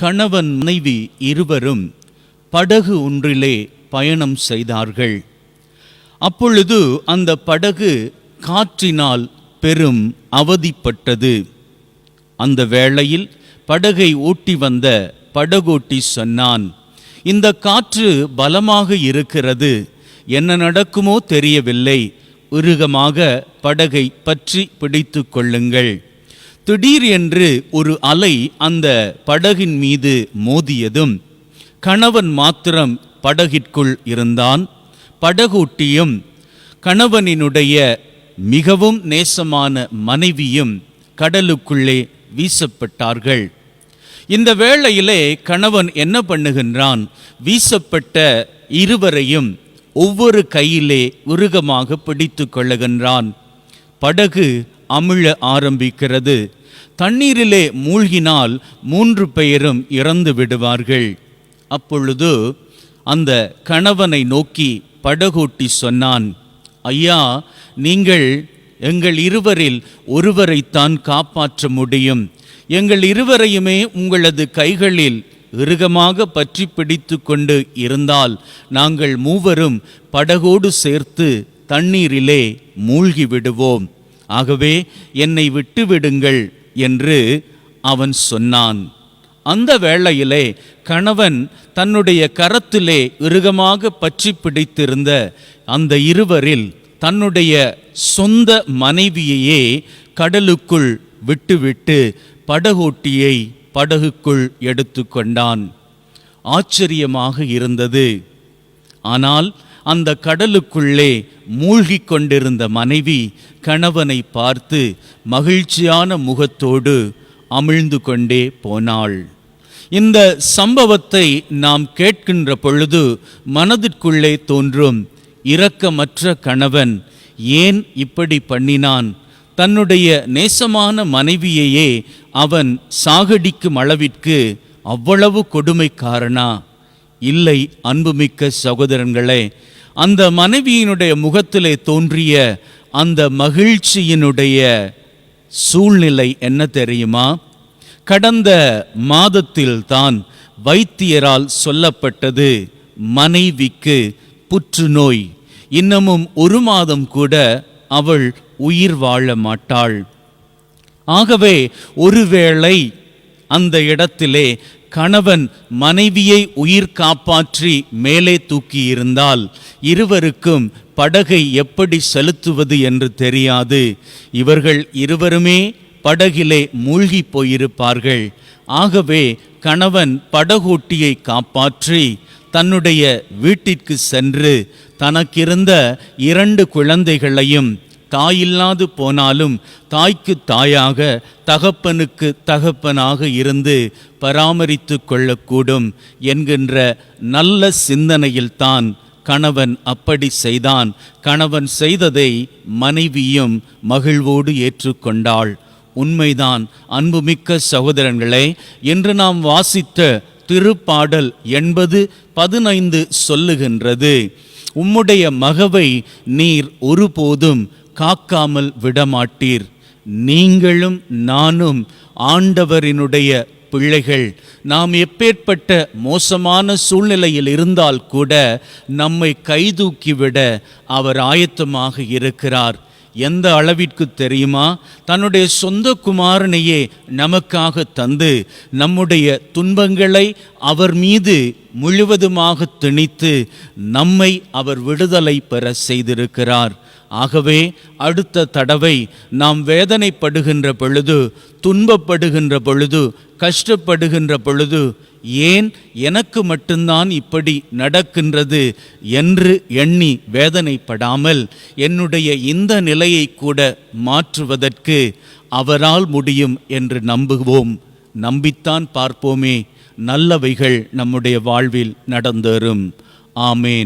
கணவன் மனைவி இருவரும் படகு ஒன்றிலே பயணம் செய்தார்கள். அப்பொழுது அந்த படகு காற்றினால் பெரும் அவதிப்பட்டது. அந்த வேளையில் படகை ஓட்டி வந்த படகோட்டி சொன்னான் இந்த காற்று பலமாக இருக்கிறது. என்ன நடக்குமோ தெரியவில்லை. உருகமாக படகை பற்றி பிடித்து கொள்ளுங்கள். திடீர் என்று ஒரு அலை அந்த படகின் மீது மோதியதும் கணவன் மாத்திரம் படகிற்குள் இருந்தான். படகோட்டியும் கணவனினுடைய மிகவும் நேசமான மனைவியும் கடலுக்குள்ளே வீசப்பட்டார்கள். இந்த வேளையிலே கணவன் என்ன பண்ணுகின்றான்? வீசப்பட்ட இருவரையும் ஒவ்வொரு கையிலே உருகமாக பிடித்து கொள்ளுகின்றான். படகு அமிழ ஆரம்பிக்கிறது. தண்ணீரிலே மூழ்கினால் மூன்று பெயரும் இறந்து விடுவார்கள். அப்பொழுது அந்த கணவனை நோக்கி படகோட்டி சொன்னான் ஐயா நீங்கள் எங்கள் இருவரில் ஒருவரைத்தான் காப்பாற்ற முடியும். எங்கள் இருவரையுமே உங்களது கைகளில் இறுகமாக பற்றி பிடித்து கொண்டு இருந்தால் நாங்கள் மூவரும் படகோடு சேர்த்து தண்ணீரிலே மூழ்கி விடுவோம் ஆகவே என்னை விட்டுவிடுங்கள் என்று அவன் சொன்னான். அந்த வேளையிலே கணவன் தன்னுடைய கரத்திலே இறுகமாக பற்றி பிடித்திருந்த அந்த இருவரில் தன்னுடைய சொந்த மனைவியையே கடலுக்குள் விட்டுவிட்டு படகோட்டியை படகுக்குள் எடுத்துக்கொண்டான் ஆச்சரியமாக இருந்தது. ஆனால் அந்த கடலுக்குள்ளே மூழ்கிக் கொண்டிருந்த மனைவி கணவனை பார்த்து மகிழ்ச்சியான முகத்தோடு அமிழ்ந்து கொண்டே போனாள். இந்த சம்பவத்தை நாம் கேட்கின்ற பொழுது மனதிற்குள்ளே தோன்றும் இரக்கமற்ற கணவன் ஏன் இப்படி பண்ணினான்? தன்னுடைய நேசமான மனைவியையே அவன் சாகடிக்கும் அளவிற்கு அவ்வளவு கொடுமைக்காரனா? இல்லை அன்புமிக்க சகோதரங்களே அந்த மனைவியினுடைய முகத்திலே தோன்றிய அந்த மகிழ்ச்சியினுடைய சூழ்நிலை என்ன தெரியுமா? கடந்த மாதத்தில் தான் வைத்தியரால் சொல்லப்பட்டது மனைவிக்கு புற்றுநோய். இன்னமும் ஒரு மாதம் கூட அவள் உயிர் வாழ மாட்டாள். ஆகவே ஒருவேளை அந்த இடத்திலே கணவன் மனைவியை உயிர் காப்பாற்றி மேலே தூக்கியிருந்தால் இருவருக்கும் படகை எப்படி செலுத்துவது என்று தெரியாது. இவர்கள் இருவருமே படகிலே மூழ்கி போயிருப்பார்கள். ஆகவே கணவன் படகோட்டியை காப்பாற்றி தன்னுடைய வீட்டிற்கு சென்று தனக்கிருந்த இரண்டு குழந்தைகளையும் தாயில்லாது போனாலும் தாய்க்கு தாயாக தகப்பனுக்கு தகப்பனாக இருந்து பராமரித்து கொள்ளக்கூடும் என்கின்ற நல்ல சிந்தனையில்தான் கணவன் அப்படி செய்தான். கணவன் செய்ததை மனைவியும் மகிழ்வோடு ஏற்றுக்கொண்டாள். உண்மைதான். அன்புமிக்க சகோதரங்களே என்று நாம் வாசித்த திருப்பாடல் எண்பது பதினைந்து சொல்லுகின்றது. உம்முடைய மகவை நீர் ஒருபோதும் காக்காமல் விடமாட்டீர். நீங்களும் நானும் ஆண்டவரினுடைய பிள்ளைகள். நாம் எப்பேற்பட்ட மோசமான சூழ்நிலையில் இருந்தால் கூட நம்மை கைதூக்கிவிட அவர் ஆயத்தமாக இருக்கிறார். எந்த அளவிற்கு தெரியுமா? தன்னுடைய சொந்த குமாரனையே நமக்காக தந்து நம்முடைய துன்பங்களை அவர் மீது முழுவதுமாக திணித்து நம்மை அவர் விடுதலை பெற செய்திருக்கிறார். ஆகவே அடுத்த தடவை நாம் வேதனைப்படுகின்ற பொழுது துன்பப்படுகின்ற பொழுது கஷ்டப்படுகின்ற பொழுது ஏன் எனக்கு மட்டும்தான் இப்படி நடக்கின்றது என்று எண்ணி வேதனைப்படாமல் என்னுடைய இந்த நிலையை கூட மாற்றுவதற்கு அவரால் முடியும் என்று நம்புவோம். நம்பித்தான் பார்ப்போமே. நல்லவைகள் நம்முடைய வாழ்வில் நடந்தேறும். ஆமேன்.